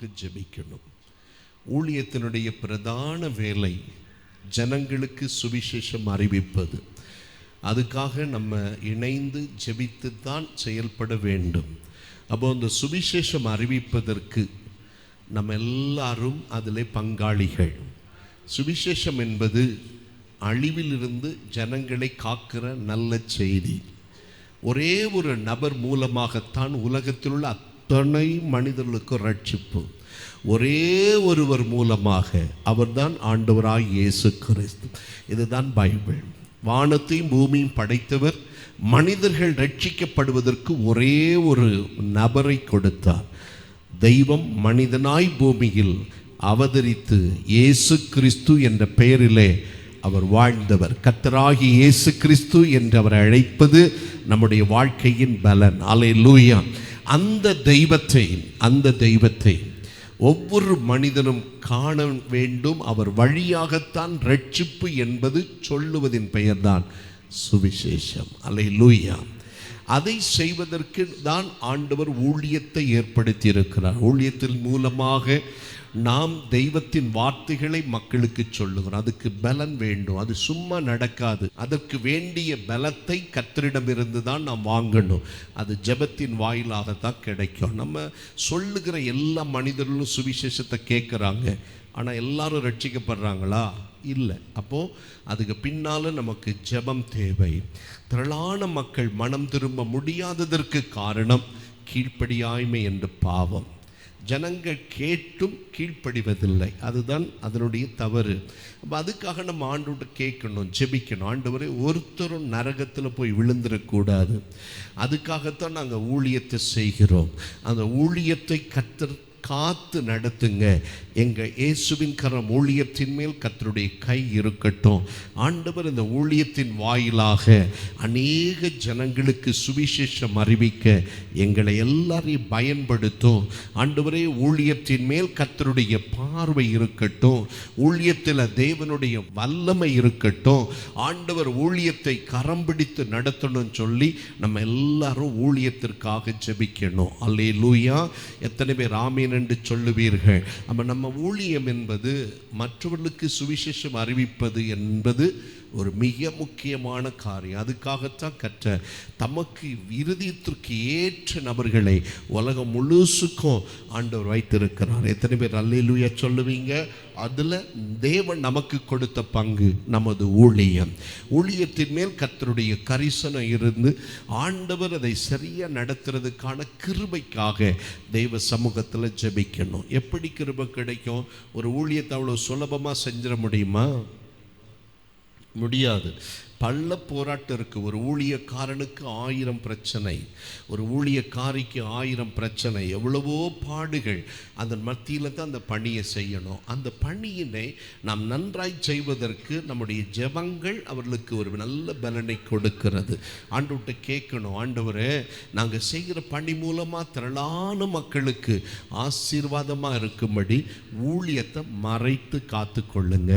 அதிகமாக ஜபிக்கணும். ஜெபிக்கணும் ஊழியத்தினுடைய பிரதான வேலை ஜனங்களுக்கு சுவிசேஷம் அறிவிப்பது. அதுக்காக நம்ம இணைந்து ஜெபித்து தான் செயல்பட வேண்டும். அப்போ அந்த சுவிசேஷம் அறிவிப்பதற்கு நம்ம எல்லாரும் அதில் பங்காளிகள். சுவிசேஷம் என்பது அழிவிலிருந்து ஜனங்களை காக்கிற நல்ல செய்தி. ஒரே ஒரு நபர் மூலமாகத்தான் உலகத்தில் உள்ள அத்தனை மனிதர்களுக்கும் ரட்சிப்பு. ஒரே ஒருவர் மூலமாக அவர்தான் ஆண்டவராய் இயேசு கிறிஸ்து. இதுதான் பைபிள். வானத்தையும் பூமியும் படைத்தவர் மனிதர்கள் ரட்சிக்கப்படுவதற்கு ஒரே ஒரு நபரை கொடுத்தார். தெய்வம் மனிதனாய் பூமியில் அவதரித்து இயேசு கிறிஸ்து என்ற பெயரிலே அவர் வாழ்ந்தவர். கத்தராகி இயேசு கிறிஸ்து என்று அவர் அழைப்பது நம்முடைய வாழ்க்கையின் பலன். அலை லூயா அந்த தெய்வத்தை அந்த தெய்வத்தை ஒவ்வொரு மனிதனும் காண வேண்டும். அவர் வழியாகத்தான் ரட்சிப்பு என்பது சொல்லுவதின் பெயர்தான் சுவிசேஷம். அலை லூயா அதை செய்வதற்கு தான் ஆண்டவர் ஊழியத்தை ஏற்படுத்தி இருக்கிறார் ஊழியத்தின் மூலமாக நாம் தெய்வத்தின் வார்த்தைகளை மக்களுக்கு சொல்லுகிறோம். அதுக்கு பலன் வேண்டும். அது சும்மா நடக்காது. அதற்கு வேண்டிய பலத்தை கத்தரிடமிருந்து தான் நாம் வாங்கணும். அது ஜெபத்தின் வாயிலாக தான் கிடைக்கும். நம்ம சொல்லுகிற எல்லா மனிதர்களும் சுவிசேஷத்தை கேட்குறாங்க. ஆனால் எல்லாரும் ரட்சிக்கப்படுறாங்களா? இல்லை. அப்போது அதுக்கு பின்னால் நமக்கு ஜெபம் தேவை. திரளான மக்கள் மனம் திரும்ப முடியாததற்கு காரணம் கீழ்ப்படியாய்மை என்ற பாவம். ஜனங்கள் கேட்டும் கீழ்ப்படிவதில்லை. அதுதான் அதனுடைய தவறு. அப்போ அதுக்காக நம்ம ஆண்டோட்ட கேட்கணும் ஜெபிக்கணும். ஆண்டவரே ஒருத்தரும் நரகத்தில் போய் விழுந்துடக்கூடாது அதுக்காகத்தான் நாங்கள் ஊழியத்தை செய்கிறோம். அந்த ஊழியத்தை கத்தர் காத்து நடத்துங்க. எங்கள் இயேசுவின் கரம் ஊழியத்தின் மேல் கத்தருடைய கை இருக்கட்டும். ஆண்டவர் இந்த ஊழியத்தின் வாயிலாக அநேக ஜனங்களுக்கு சுவிசேஷம் அறிவிக்க எங்களை எல்லாரையும் பயன்படுத்தும். ஆண்டவரே ஊழியத்தின் மேல் கத்தருடைய பார்வை இருக்கட்டும். ஊழியத்தில் தேவனுடைய வல்லமை இருக்கட்டும். ஆண்டவர் ஊழியத்தை கரம் பிடித்து நடத்தணும்னு சொல்லி நம்ம எல்லாரும் ஊழியத்திற்காக ஜெபிக்கணும். அல்லே லூயா எத்தனை பேர் ஆமீன்? என்று சொல்லுவீர்கள்? அப்போ நம்ம ஊழியம் என்பது மற்றவர்களுக்கு சுவிசேஷம் அறிவிப்பது என்பது ஒரு மிக முக்கியமான காரியம். அதுக்காகத்தான் கற்ற தமக்கு இருதயத்திற்கு ஏற்ற நபர்களை உலகம் முழுசுக்கும் ஆண்டவர் வைத்திருக்கிறார். எத்தனை பேர் அல்லூய சொல்லுவீங்க? அதில் தேவன் நமக்கு கொடுத்த பங்கு நமது ஊழியம். ஊழியத்தின் மேல் கத்தருடைய கரிசனம் இருந்து ஆண்டவர் அதை சரியாக நடத்துறதுக்கான கிருபைக்காக தெய்வ சமூகத்தில் ஜெபிக்கணும். எப்படி கிருபை கிடைக்கும்? ஒரு ஊழியத்தை அவ்வளோ சுலபமாக செஞ்சிட முடியுமா? முடியாது. பள்ள போராட்டம் இருக்குது ஒரு ஊழியக்காரனுக்கு ஆயிரம் பிரச்சனை. ஒரு ஊழியக்காரிக்கு ஆயிரம் பிரச்சனை. எவ்வளவோ பாடுகள். அதன் மத்தியில் தான் அந்த பணியை செய்யணும். அந்த பணியினை நாம் நன்றாய் செய்வதற்கு நம்முடைய ஜெபங்கள் அவர்களுக்கு ஒரு நல்ல பலனை கொடுக்கிறது. ஆண்டவர்கிட்ட கேட்கணும். ஆண்டவரே நாங்கள் செய்கிற பணி மூலமாக திரளான மக்களுக்கு ஆசீர்வாதமாக இருக்கும்படி ஊழியத்தை மறைத்து காத்து கொள்ளுங்க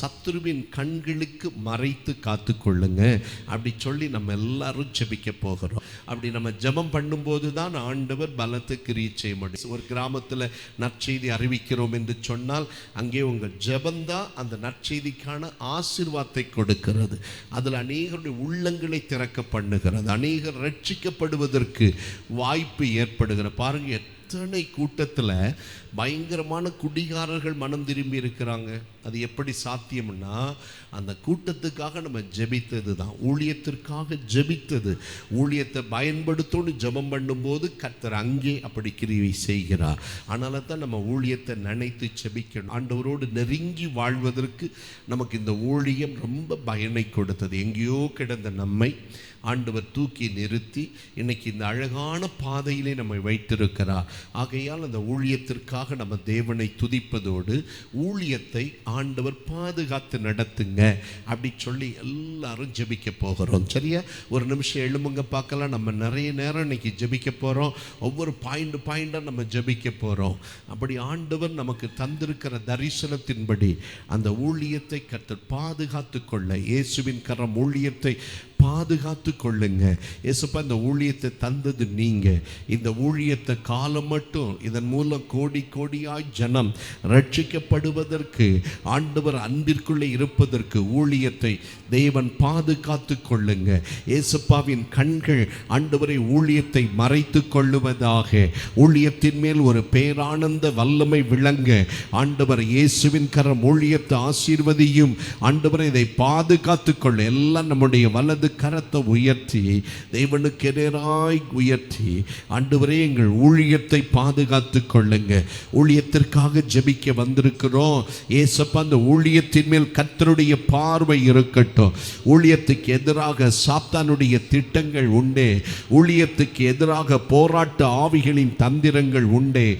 சத்ருவின் கண்களுக்கு மறைத்து காத்து கொள்ளுங்க அப்படி சொல்லி நம்ம எல்லாரும் ஜெபிக்க போகிறோம். அப்படி நம்ம ஜெபம் பண்ணும்போது தான் ஆண்டவர் பலத்து கிரியை செய்ய முடியும். ஒரு கிராமத்தில் நற்செய்தி அறிவிக்கிறோம் என்று சொன்னால் அங்கே உங்கள் ஜெபந்தான் அந்த நற்செய்திக்கான ஆசிர்வாதத்தை கொடுக்கிறது. அதில் அநேகருடைய உள்ளங்களை திறக்க பண்ணுகிறது. அநேகர் ரட்சிக்கப்படுவதற்கு வாய்ப்பு ஏற்படுகிற பாருங்கள் எத்தனை கூட்டத்தில் பயங்கரமான குடிகாரர்கள் மனம் திரும்பி இருக்கிறாங்க. அது எப்படி சாத்தியம்னா அந்த கூட்டத்துக்காக நம்ம ஜெபித்தது தான் ஊழியத்திற்காக ஜெபித்தது. ஊழியத்தை பயன்படுத்தோன்னு ஜெபம் பண்ணும்போது கர்த்தர் அங்கே அப்படி கிரியை செய்கிறார். அதனால தான் நம்ம ஊழியத்தை நினைத்து ஜெபிக்கணும். ஆண்டவரோடு நெருங்கி வாழ்வதற்கு நமக்கு இந்த ஊழியம் ரொம்ப பயனை கொடுத்தது. எங்கேயோ கிடந்த நம்மை ஆண்டவர் தூக்கி நிறுத்தி இன்னைக்கு இந்த அழகான பாதையிலே நம்மை வைத்திருக்கிறார். ஆகையால் அந்த ஊழியத்திற்காக நம்ம தேவனை துதிப்பதோடு ஊழியத்தை ஆண்டவர் பாதுகாத்து நடத்துங்க அப்படி சொல்லி எல்லாரும் ஜெபிக்க போகிறோம். சரியா? ஒரு நிமிஷம் எழும்புங்க பார்க்கலாம். நம்ம நிறைய நேரம் இன்னைக்கு ஜெபிக்க போகிறோம் ஒவ்வொரு பாயிண்ட் பாயிண்டாக நம்ம ஜெபிக்க போகிறோம் அப்படி ஆண்டவர் நமக்கு தந்திருக்கிற தரிசனத்தின்படி அந்த ஊழியத்தை கற்று பாதுகாத்து கொள்ள இயேசுவின் கரம் ஊழியத்தை பாதுகாத்து காத்து கொள்ளுங்க ஏசப்பா இந்த ஊழியத்தை தந்தது நீங்க. இந்த ஊழியத்தை காலம் மட்டும் இதன் மூலம் கோடி கோடியாய் ஜனம் ரட்சிக்கப்படுவதற்கு ஆண்டவர் அன்பிற்குள்ளே இருப்பதற்கு ஊழியத்தை தேவன் பாதுகாத்து கொள்ளுங்க. ஏசப்பாவின் கண்கள் ஆண்டவரை ஊழியத்தை மறைத்து கொள்ளுவதாக. ஊழியத்தின் மேல் ஒரு பேரானந்த வல்லமை விளங்க ஆண்டவர் இயேசுவின் கரம் ஊழியத்தை ஆசீர்வதியும். ஆண்டவரை இதை பாதுகாத்து கொள்ள. எல்லாம் நம்முடைய வலது கரத்தை உயர்த்தி தேவனுக்கு எதிராய் உயர்த்தி ஆண்டவரே எங்கள் ஊழியத்தை பாதுகாத்து கொள்ளுங்க. ஊழியத்திற்காக ஜெபிக்க வந்திருக்கிறோம். ஏசப்பா அந்த ஊழியத்தின் மேல் கத்தருடைய பார்வை இருக்கட்டும். ஊழியத்துக்கு எதிராக சாத்தானுடைய திட்டங்கள் உண்டே. ஊழியத்துக்கு எதிராக போராட்ட ஆவிகளின் தந்திரங்கள் உண்டே.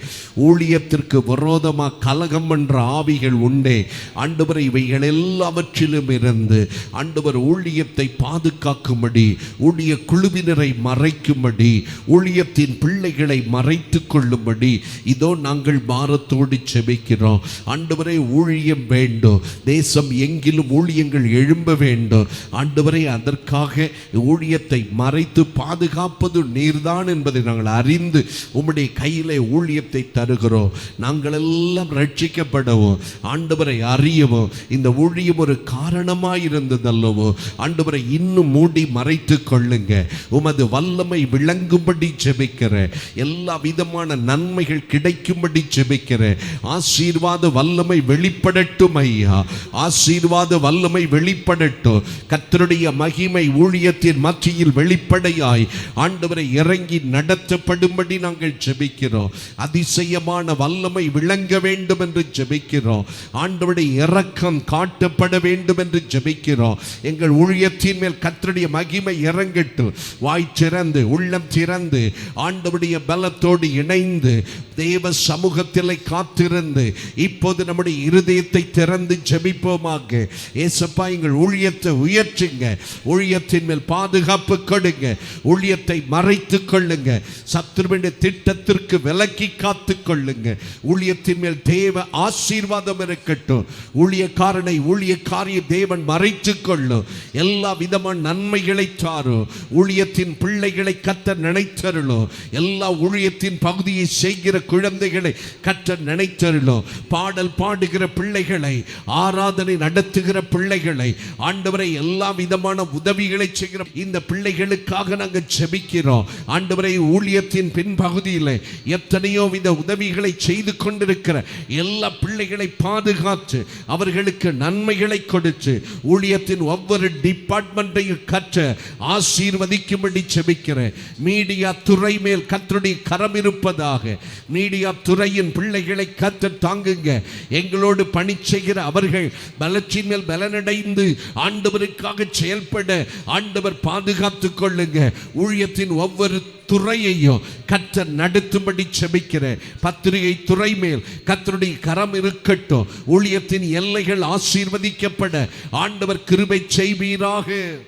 ஊழியத்திற்கு விரோதமாக கலகம் என்ற ஆவிகள் உண்டே. ஆண்டவர் இவைகள் எல்லாவற்றிலும் இருந்து ஆண்டவர் ஊழியத்தை பாதுகாக்கும்படி ஊழிய குழுவினரை மறைக்கும்படி ஊழியத்தின் பிள்ளைகளை மறைத்துக் கொள்ளும்படி இதோ நாங்கள் பாரத்தோடு செபிக்கிறோம். ஆண்டவரை ஊழியம் வேண்டும். தேசம் எங்கிலும் ஊழியங்கள் எழும்ப வேண்டும். ஆண்டவரை அதற்காக ஊழியத்தை மறைத்து பாதுகாப்பது நீர்தான் என்பதை நாங்கள் அறிந்து உம்முடைய கையிலே ஊழியத்தை தருகிறோம். நாங்கள் எல்லாம் ரட்சிக்கப்படவும். ஆண்டவரை அறியவும் இந்த ஊழியம் ஒரு காரணமாய் இருந்ததல்லவோ ஆண்டவரை இன்னும் மூடி மறை மறைத்து கொள்ளுங்க உமது வல்லமை விளங்கும்படி ஜெபிக்கிற எல்லா விதமான நன்மைகள் கிடைக்கும்படி ஜெபிக்கிற ஆசீர்வாத வல்லமை வெளிப்படட்டும் ஐயா. ஆசீர்வாத வல்லமை வெளிப்படட்டும். கத்தருடைய மகிமை ஊழியத்தின் மத்தியில் வெளிப்படையாய் ஆண்டவரை இறங்கி நடத்தப்படும்படி நாங்கள் ஜெபிக்கிறோம். அதிசயமான வல்லமை விளங்க வேண்டும் என்று ஜெபிக்கிறோம். ஆண்டவருடைய இறக்கம் காட்டப்பட வேண்டும் என்று ஜெபிக்கிறோம். எங்கள் ஊழியத்தின் மேல் கத்தருடைய மகிமை இறங்கட்டும். வாய் சிறந்து உள்ளம் திறந்து ஆண்டவுடைய பலத்தோடு இணைந்து தேவ சமூகத்திலே காத்திருந்து இப்போது நம்முடைய இருதயத்தை திறந்து ஜெபிப்போமாக. ஏசப்பா எங்கள் ஊழியத்தை உயர்த்துங்க. ஊழியத்தின் மேல் பாதுகாப்பு கொடுங்க. ஊழியத்தை மறைத்து கொள்ளுங்க. சத்துருவின் திட்டத்திற்கு விலக்கி காத்து கொள்ளுங்க. ஊழியத்தின் மேல் தேவ ஆசீர்வாதம் இருக்கட்டும். ஊழியக்காரனை ஊழியக்காரிய தேவன் மறைத்து கொள்ளும். எல்லா விதமான நன்மைகளை நினைத்தாரோ? ஊழியத்தின் பிள்ளைகளை கத்தர் நினைத்தருளோ? எல்லா ஊழியத்தின் பகுதியை செய்கிற குழந்தைகளை கற்ற நினைத்தருளோ? பாடல் பாடுகிற பிள்ளைகளை ஆராதனை நடத்துகிற பிள்ளைகளை ஆண்டவரை எல்லா விதமான உதவிகளை செய்கிற இந்த பிள்ளைகளுக்காக நாங்கள் செபிக்கிறோம் ஆண்டவரை ஊழியத்தின் பின்பகுதியில் எத்தனையோ வித உதவிகளை செய்து கொண்டிருக்கிற எல்லா பிள்ளைகளை பாதுகாத்து அவர்களுக்கு நன்மைகளை கொடுத்து ஊழியத்தின் ஒவ்வொரு டிபார்ட்மெண்ட்டையும் கற்ற ஆசீர்வதிக்கும்படி செபிக்கிறேன். மீடியா துறை மேல் கத்தருடைய கரம் இருப்பதாக. மீடியா துறையின் பிள்ளைகளை கத்த தாங்குங்க. எங்களோடு பணி செய்கிற அவர்கள் வளர்ச்சியின் மேல் பலனடைந்து ஆண்டவருக்காக செயல்பட ஆண்டவர் பாதுகாத்துக் கொள்ளுங்க. ஊழியத்தின் ஒவ்வொரு துறையையும் கற்ற நடத்தும்படி செபிக்கிறேன். பத்திரிகை துறை மேல் கத்தருடைய கரம் இருக்கட்டும். ஊழியத்தின் எல்லைகள் ஆசீர்வதிக்கப்பட. ஆண்டவர் கிருபை செய்வீராக.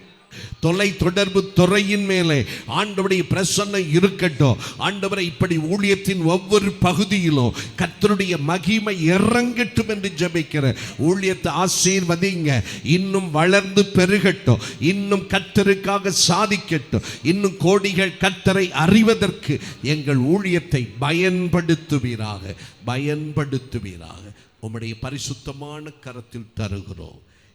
தொலை தொடர்பு துறையின் மேலே ஆண்டவருடைய பிரசன்னம் இருக்கட்டும். ஆண்டவரை இப்படி ஊழியத்தின் ஒவ்வொரு பகுதியிலும் கத்தருடைய மகிமை இறங்கட்டும் என்று ஜபிக்கிற ஊழியத்தை ஆசீர்வதிங்க. இன்னும் வளர்ந்து பெருகட்டும். இன்னும் கர்த்தருக்காக சாதிக்கட்டும். இன்னும் கோடிகள் கர்த்தரை அறிவதற்கு எங்கள் ஊழியத்தை பயன்படுத்துவீராக. பயன்படுத்துவீராக. உம்முடைய பரிசுத்தமான கரத்தில் தருகிறோம்.